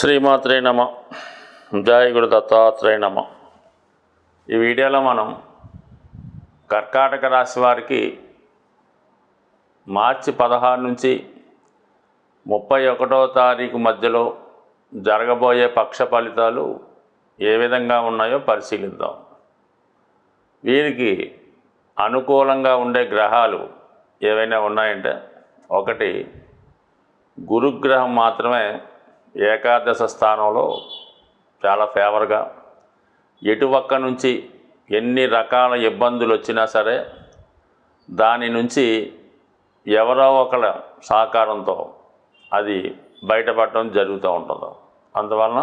శ్రీమాత్రే నమ జయ గురు దత్తాత్రేయ నమ. ఈ వీడియోలో మనం కర్కాటక రాశి వారికి మార్చి పదహారు నుంచి ముప్పై ఒకటో తారీఖు మధ్యలో జరగబోయే పక్ష ఫలితాలు ఏ విధంగా ఉన్నాయో పరిశీలిద్దాం. వీరికి అనుకూలంగా ఉండే గ్రహాలు ఏవైనా ఉన్నాయంటే ఒకటి గురుగ్రహం మాత్రమే ఏకాదశ స్థానంలో చాలా ఫేవర్గా ఎటువక్క నుంచి ఎన్ని రకాల ఇబ్బందులు వచ్చినా సరే దాని నుంచి ఎవరో ఒకళ్ళ సహకారంతో అది బయటపడటం జరుగుతూ ఉంటుంది. అందువలన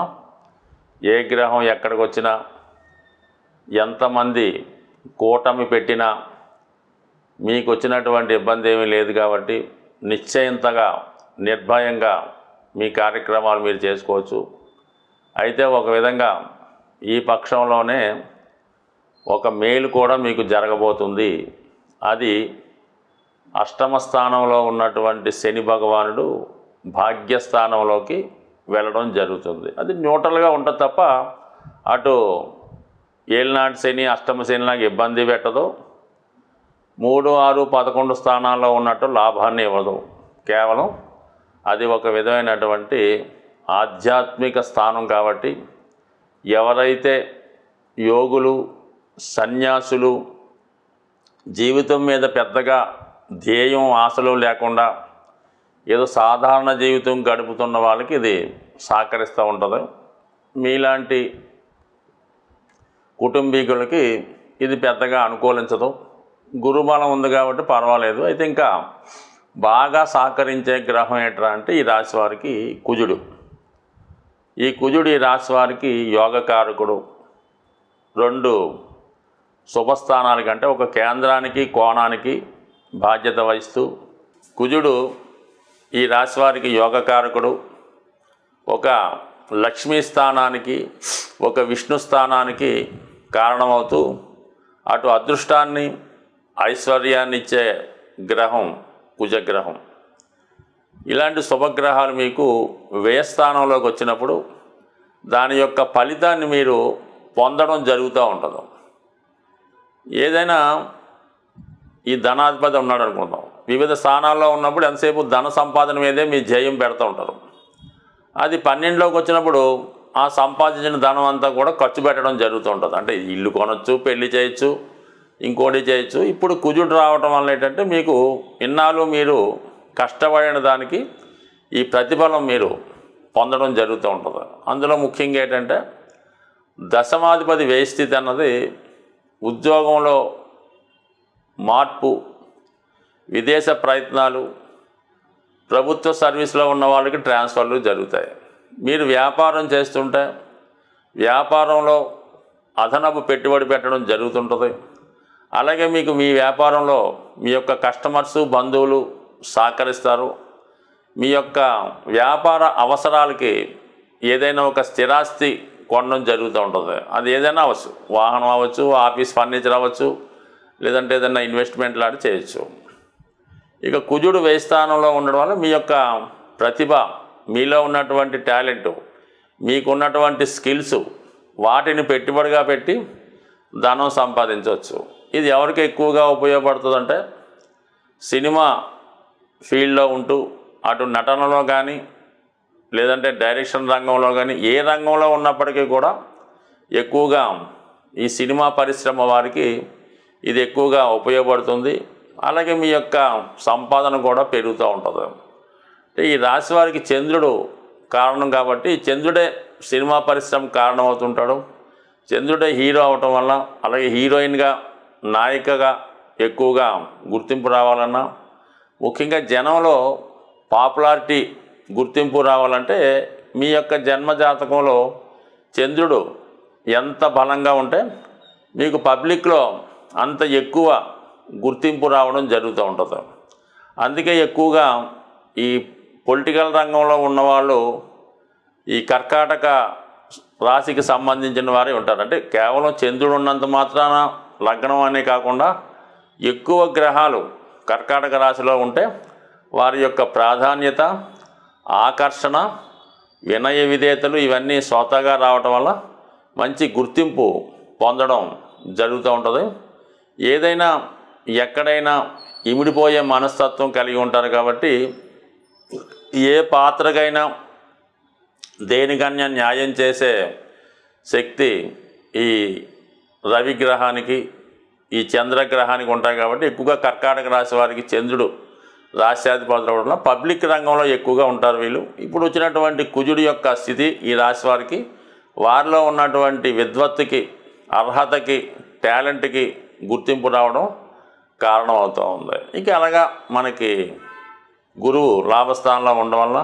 ఏ గ్రహం ఎక్కడికి వచ్చినా ఎంతమంది కూటమి పెట్టినా మీకు వచ్చినటువంటి ఇబ్బంది ఏమీ లేదు కాబట్టి నిశ్చయంతగా నిర్భయంగా మీ కార్యక్రమాలు మీరు చేసుకోవచ్చు. అయితే ఒక విధంగా ఈ పక్షంలోనే ఒక మేలు కూడా మీకు జరగబోతుంది. అది అష్టమ స్థానంలో ఉన్నటువంటి శని భగవానుడు భాగ్యస్థానంలోకి వెళ్ళడం జరుగుతుంది. అది న్యూట్రల్గా ఉంటుంది తప్ప అటు ఏలినాటి శని అష్టమ శని నాకు ఇబ్బంది పెట్టదు. మూడు ఆరు పదకొండు స్థానాల్లో ఉన్నట్టు లాభాన్ని ఇవ్వదు. కేవలం అది ఒక విధమైనటువంటి ఆధ్యాత్మిక స్థానం కాబట్టి ఎవరైతే యోగులు సన్యాసులు జీవితం మీద పెద్దగా ధ్యేయం ఆశలు లేకుండా ఏదో సాధారణ జీవితం గడుపుతున్న వాళ్ళకి ఇది సహకరిస్తూ ఉంటుంది. మీలాంటి కుటుంబీకులకి ఇది పెద్దగా అనుకూలించదు. గురుబలం ఉంది కాబట్టి పర్వాలేదు. అయితే ఇంకా బాగా సహకరించే గ్రహం ఏంట్రా అంటే ఈ రాశి వారికి కుజుడు. ఈ కుజుడు ఈ రాశి వారికి యోగకారకుడు. రెండు శుభస్థానాలకి అంటే ఒక కేంద్రానికి కోణానికి బాధ్యత వహిస్తూ కుజుడు ఈ రాశి వారికి యోగకారకుడు. ఒక లక్ష్మీ స్థానానికి ఒక విష్ణు స్థానానికి కారణమవుతూ అటు అదృష్టాన్ని ఐశ్వర్యాన్ని ఇచ్చే గ్రహం కుజగ్రహం ఇలాంటి శుభగ్రహాలు మీకు వ్యయస్థానంలోకి వచ్చినప్పుడు దాని యొక్క ఫలితాన్ని మీరు పొందడం జరుగుతూ ఉంటుంది. ఏదైనా ఈ ధనాధిపతి ఉన్నాడు అనుకుందాం. వివిధ స్థానాల్లో ఉన్నప్పుడు ఎంతసేపు ధన సంపాదన మీదే మీ జయం పెడుతూ ఉంటారు. అది పన్నెండులోకి వచ్చినప్పుడు ఆ సంపాదించిన ధనం అంతా కూడా ఖర్చు పెట్టడం జరుగుతూ ఉంటుంది. అంటే ఇల్లు కొనొచ్చు పెళ్ళి చేయొచ్చు ఇంకోటి చేయొచ్చు. ఇప్పుడు కుజుడు రావటం వల్ల ఏంటంటే మీకు ఇన్నాళ్ళు మీరు కష్టపడిన దానికి ఈ ప్రతిఫలం మీరు పొందడం జరుగుతూ ఉంటుంది. అందులో ముఖ్యంగా ఏంటంటే దశమాధిపతి వ్యయ అన్నది ఉద్యోగంలో మార్పు విదేశ ప్రయత్నాలు ప్రభుత్వ సర్వీస్లో ఉన్న వాళ్ళకి ట్రాన్స్ఫర్లు జరుగుతాయి. మీరు వ్యాపారం చేస్తుంటే వ్యాపారంలో అదనపు పెట్టుబడి పెట్టడం జరుగుతుంటుంది. అలాగే మీకు మీ వ్యాపారంలో మీ యొక్క కస్టమర్స్ బంధువులు సహకరిస్తారు. మీ యొక్క వ్యాపార అవసరాలకి ఏదైనా ఒక స్థిరాస్తి కొనడం జరుగుతూ ఉంటుంది. అది ఏదైనా అవ్వచ్చు. వాహనం అవ్వచ్చు ఆఫీస్ ఫర్నిచర్ అవ్వచ్చు లేదంటే ఏదైనా ఇన్వెస్ట్మెంట్ లాంటి చేయొచ్చు. ఇక కుజుడు వ్యయ స్థానంలో ఉండడం వల్ల మీ యొక్క ప్రతిభ మీలో ఉన్నటువంటి టాలెంట్ మీకున్నటువంటి స్కిల్స్ వాటిని పెట్టుబడిగా పెట్టి ధనం సంపాదించవచ్చు. ఇది ఎవరికి ఎక్కువగా ఉపయోగపడుతుందంటే సినిమా ఫీల్డ్లో ఉంటూ అటు నటనలో కానీ లేదంటే డైరెక్షన్ రంగంలో కానీ ఏ రంగంలో ఉన్నప్పటికీ కూడా ఎక్కువగా ఈ సినిమా పరిశ్రమ వారికి ఇది ఎక్కువగా ఉపయోగపడుతుంది. అలాగే మీ యొక్క సంపాదన కూడా పెరుగుతూ ఉంటుంది. ఈ రాశి వారికి చంద్రుడు కారణం కాబట్టి చంద్రుడే సినిమా పరిశ్రమ కారణం అవుతుంటాడు చంద్రుడే హీరో అవటం వల్ల అలాగే హీరోయిన్గా నాయికగా ఎక్కువగా గుర్తింపు రావాలన్నా ముఖ్యంగా జనంలో పాపులారిటీ గుర్తింపు రావాలంటే మీ యొక్క జన్మ జాతకంలో చంద్రుడు ఎంత బలంగా ఉంటే మీకు పబ్లిక్లో అంత ఎక్కువ గుర్తింపు రావడం జరుగుతూ ఉంటుంది. అందుకే ఎక్కువగా ఈ పొలిటికల్ రంగంలో ఉన్నవాళ్ళు ఈ కర్కాటక రాశికి సంబంధించిన వారే ఉంటారు. అంటే కేవలం చంద్రుడు ఉన్నంత మాత్రాన లగ్నం అనే కాకుండా ఎక్కువ గ్రహాలు కర్కాటక రాశిలో ఉంటే వారి యొక్క ప్రాధాన్యత ఆకర్షణ వినయ విధేతలు ఇవన్నీ స్వతగా రావటం వల్ల మంచి గుర్తింపు పొందడం జరుగుతూ ఉంటుంది. ఏదైనా ఎక్కడైనా ఇమిడిపోయే మనస్తత్వం కలిగి ఉంటారు కాబట్టి ఏ పాత్రకైనా దేనికన్నా న్యాయం చేసే శక్తి ఈ రవిగ్రహానికి ఈ చంద్రగ్రహానికి ఉంటాయి కాబట్టి ఎక్కువగా కర్కాటక రాశి వారికి చంద్రుడు రాశ్యాధిపతులు అవడం పబ్లిక్ రంగంలో ఎక్కువగా ఉంటారు వీళ్ళు. ఇప్పుడు వచ్చినటువంటి కుజుడి యొక్క స్థితి ఈ రాశి వారికి వారిలో ఉన్నటువంటి విద్వత్తుకి అర్హతకి టాలెంట్కి గుర్తింపు రావడం కారణం అవుతూ ఉంది. ఇక అలాగా మనకి గురువు లాభస్థానంలో ఉండడం వల్ల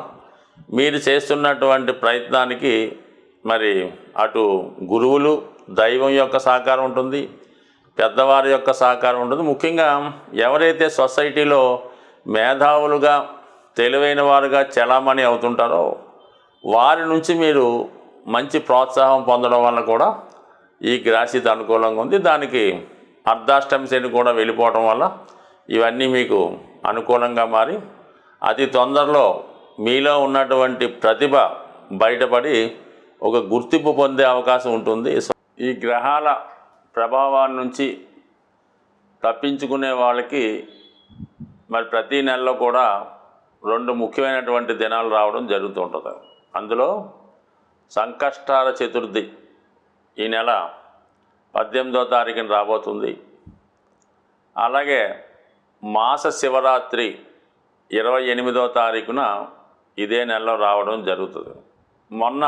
మీరు చేస్తున్నటువంటి ప్రయత్నానికి మరి అటు గురువులు దైవం యొక్క సహకారం ఉంటుంది పెద్దవారి యొక్క సహకారం ఉంటుంది. ముఖ్యంగా ఎవరైతే సొసైటీలో మేధావులుగా తెలివైన వారుగా చలామణి అవుతుంటారో వారి నుంచి మీరు మంచి ప్రోత్సాహం పొందడం వల్ల కూడా ఈ గ్రాసిత అనుకూలంగా ఉంది. దానికి అర్ధాష్టమి శని కూడా వెళ్ళిపోవడం వల్ల ఇవన్నీ మీకు అనుకూలంగా మారి అతి తొందరలో మీలో ఉన్నటువంటి ప్రతిభ బయటపడి ఒక గుర్తింపు పొందే అవకాశం ఉంటుంది. ఈ గ్రహాల ప్రభావాన్ని నుంచి తప్పించుకునే వాళ్ళకి మరి ప్రతి నెలలో కూడా రెండు ముఖ్యమైనటువంటి దినాలు రావడం జరుగుతుంటుంది. అందులో సంకష్టాల చతుర్థి ఈ నెల పద్దెనిమిదో తారీఖున రాబోతుంది. అలాగే మాస శివరాత్రి ఇరవై ఎనిమిదో తారీఖున ఇదే నెలలో రావడం జరుగుతుంది. మొన్న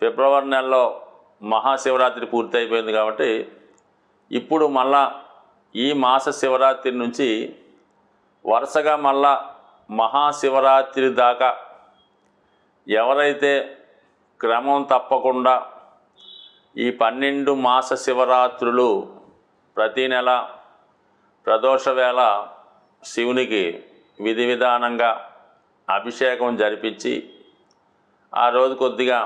ఫిబ్రవరి నెలలో మహాశివరాత్రి పూర్తి అయిపోయింది కాబట్టి ఇప్పుడు మళ్ళా ఈ మాస శివరాత్రి నుంచి వరుసగా మళ్ళా మహాశివరాత్రి దాకా ఎవరైతే క్రమం తప్పకుండా ఈ పన్నెండు మాస శివరాత్రులు ప్రతీ నెల ప్రదోష వేళ శివునికి విధి విధానంగా అభిషేకం జరిపించి ఆ రోజు కొద్దిగా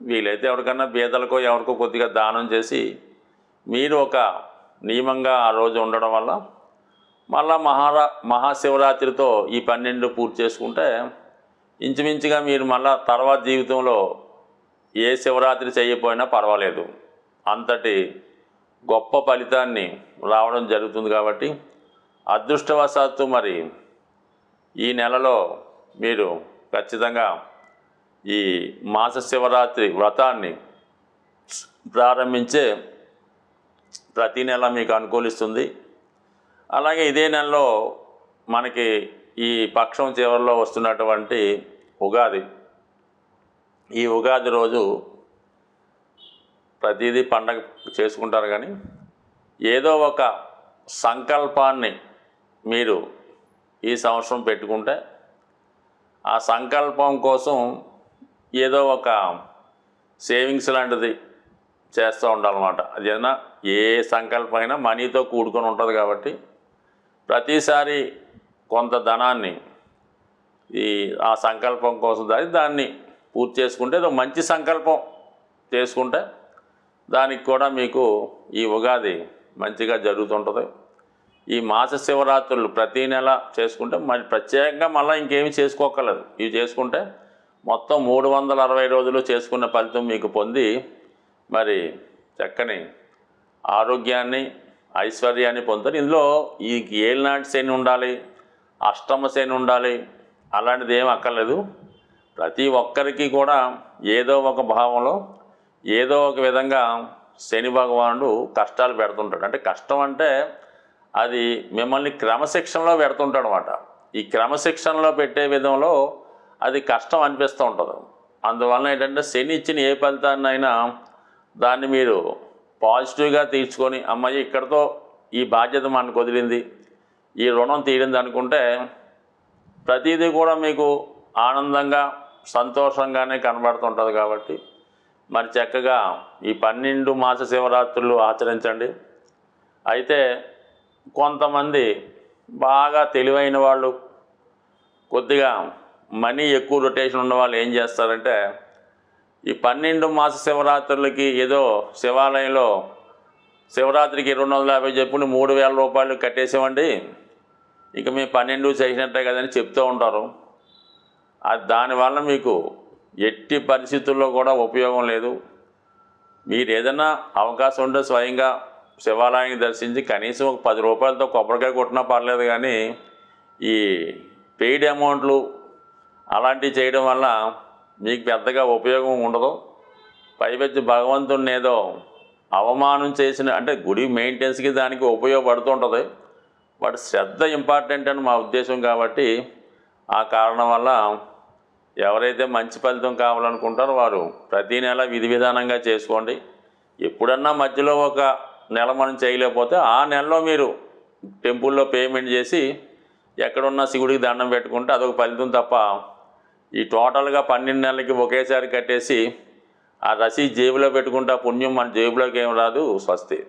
వీలైతే ఎవరికన్నా బీదలకో ఎవరికో కొద్దిగా దానం చేసి మీరు ఒక నియమంగా ఆ రోజు ఉండడం వల్ల మళ్ళా మహారా మహాశివరాత్రితో ఈ పన్నెండు పూర్తి చేసుకుంటే ఇంచుమించుగా మీరు మళ్ళా తర్వాత జీవితంలో ఏ శివరాత్రి చేయకపోయినా పర్వాలేదు. అంతటి గొప్ప ఫలితాన్ని రావడం జరుగుతుంది కాబట్టి అదృష్టవశాత్తు మరి ఈ నెలలో మీరు ఖచ్చితంగా ఈ మాస శివరాత్రి వ్రతాన్ని ప్రారంభించే ప్రతి నెల మీకు అనుకూలిస్తుంది. అలాగే ఇదే నెలలో మనకి ఈ పక్షం చివరిలో వస్తున్నటువంటి ఉగాది. ఈ ఉగాది రోజు ప్రతిదీ పండగ చేసుకుంటారు కానీ ఏదో ఒక సంకల్పాన్ని మీరు ఈ సంవత్సరం పెట్టుకుంటే ఆ సంకల్పం కోసం ఏదో ఒక సేవింగ్స్ లాంటిది చేస్తూ ఉండాలన్నమాట. అదేనా ఏ సంకల్పం అయినా మనీతో కూడుకొని ఉంటుంది కాబట్టి ప్రతిసారి కొంత ధనాన్ని ఈ ఆ సంకల్పం కోసం దాని దాన్ని పూర్తి చేసుకుంటే ఏదో మంచి సంకల్పం చేసుకుంటే దానికి కూడా మీకు ఈ ఉగాది మంచిగా జరుగుతుంటుంది. ఈ మాస శివరాత్రులు ప్రతీ నెల చేసుకుంటే మరి ప్రత్యేకంగా మళ్ళీ ఇంకేమీ చేసుకోకర్లేదు ఇవి చేసుకుంటే మొత్తం మూడు వందల అరవై రోజులు చేసుకున్న ఫలితం మీకు పొంది మరి చక్కని ఆరోగ్యాన్ని ఐశ్వర్యాన్ని పొందుతారు. ఇందులో ఈ ఏలినాటి శని ఉండాలి అష్టమ శని ఉండాలి అలాంటిది ఏం అక్కర్లేదు. ప్రతి ఒక్కరికి కూడా ఏదో ఒక భావంలో ఏదో ఒక విధంగా శని భగవానుడు కష్టాలు పెడుతుంటాడు. అంటే కష్టం అంటే అది మిమ్మల్ని క్రమశిక్షణలో పెడుతుంటాడు అనమాట ఈ క్రమశిక్షణలో పెట్టే విధంలో అది కష్టం అనిపిస్తూ ఉంటుంది. అందువలన ఏంటంటే శని ఇచ్చిన ఏ ఫలితాన్నైనా దాన్ని మీరు పాజిటివ్గా తీర్చుకొని అమ్మాయి ఇక్కడతో ఈ బాధ్యత మనకు వదిలింది ఈ రుణం తీరింది అనుకుంటే ప్రతిదీ కూడా మీకు ఆనందంగా సంతోషంగానే కనబడుతుంటుంది కాబట్టి మరి చక్కగా ఈ పన్నెండు మాస శివరాత్రులు ఆచరించండి. అయితే కొంతమంది బాగా తెలివైన వాళ్ళు కొద్దిగా మనీ ఎక్కువ రొటేషన్ ఉన్న వాళ్ళు ఏం చేస్తారంటే ఈ పన్నెండు మాస శివరాత్రులకి ఏదో శివాలయంలో శివరాత్రికి రెండు వందల యాభై చెప్పుని మూడు వేల రూపాయలు కట్టేసామండి ఇక మేము పన్నెండు చేసినట్టే కదని చెప్తూ ఉంటారు. అది దానివల్ల మీకు ఎట్టి పరిస్థితుల్లో కూడా ఉపయోగం లేదు. మీరు ఏదైనా అవకాశం ఉంటే స్వయంగా శివాలయాన్ని దర్శించి కనీసం ఒక పది రూపాయలతో కొబ్బరికాయ కొట్టినా పర్లేదు కానీ ఈ పెయిడ్ అమౌంట్లు అలాంటివి చేయడం వల్ల మీకు పెద్దగా ఉపయోగం ఉండదు. పైవచ్చి భగవంతుడిని ఏదో అవమానం చేసిన అంటే గుడి మెయింటెనెన్స్కి దానికి ఉపయోగపడుతుంటుంది బట్ శ్రద్ధ ఇంపార్టెంట్ అని మా ఉద్దేశం కాబట్టి ఆ కారణం వల్ల ఎవరైతే మంచి ఫలితం కావాలనుకుంటారో వారు ప్రతి నెల విధి విధానంగా చేసుకోండి. ఎప్పుడన్నా మధ్యలో ఒక నెల మనం చేయలేకపోతే ఆ నెలలో మీరు టెంపుల్లో పేమెంట్ చేసి ఎక్కడున్నా శివుడికి దండం పెట్టుకుంటే అదొక ఫలితం తప్ప ఈ టోటల్గా పన్నెండు నెలలకి ఒకేసారి కట్టేసి ఆ రసీ జేబులో పెట్టుకుంటా పుణ్యం మన జేబులోకి ఏం రాదు స్వస్తి.